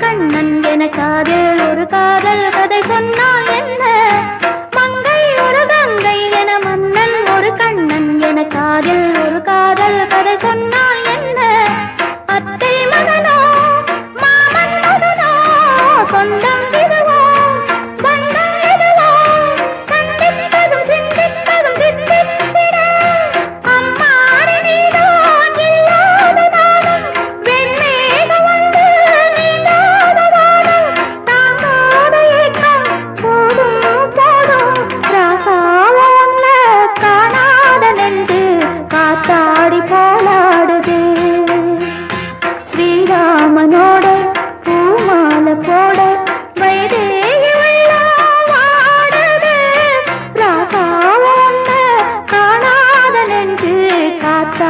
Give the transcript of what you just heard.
கண்ணன் என காதில் ஒரு காதல் கதை சொன்னால் என்ன? மங்கை ஒரு கங்கை என மன்னன் ஒரு கண்ணன் என காதில் ஒரு காதல் கதை சொன்னால் என்ன? அத்தை மகனோ மாமன் மகனோ சொந்தம் விதோ কাতা